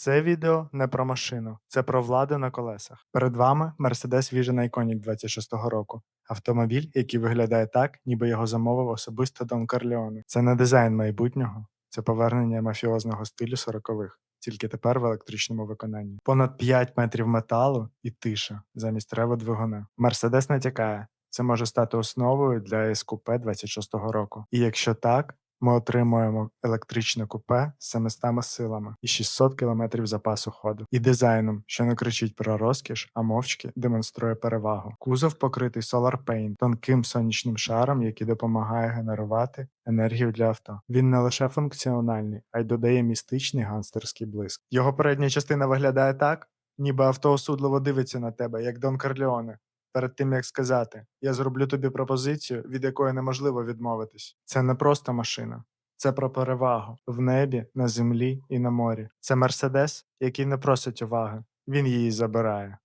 Це відео не про машину, це про владу на колесах. Перед вами Mercedes Vision Iconic 26-го року. Автомобіль, який виглядає так, ніби його замовив особисто Дон Корлеоне. Це не дизайн майбутнього, це повернення мафіозного стилю 40-х, тільки тепер в електричному виконанні. Понад 5 метрів металу і тиша замість рева двигуна. Мерседес натякає, це може стати основою для СКП 26-го року. І якщо так, ми отримуємо електричне купе з 700 силами і 600 км запасу ходу, і дизайном, що не кричить про розкіш, а мовчки демонструє перевагу. Кузов покритий Solar Paint, тонким сонячним шаром, який допомагає генерувати енергію для авто. Він не лише функціональний, а й додає містичний ганстерський блиск. Його передня частина виглядає так, ніби авто осудливо дивиться на тебе, як Дон Корлеоне. Перед тим як сказати, я зроблю тобі пропозицію, від якої неможливо відмовитись. Це не просто машина, це про перевагу в небі, на землі і на морі. Це мерседес, який не просить уваги, він її забирає.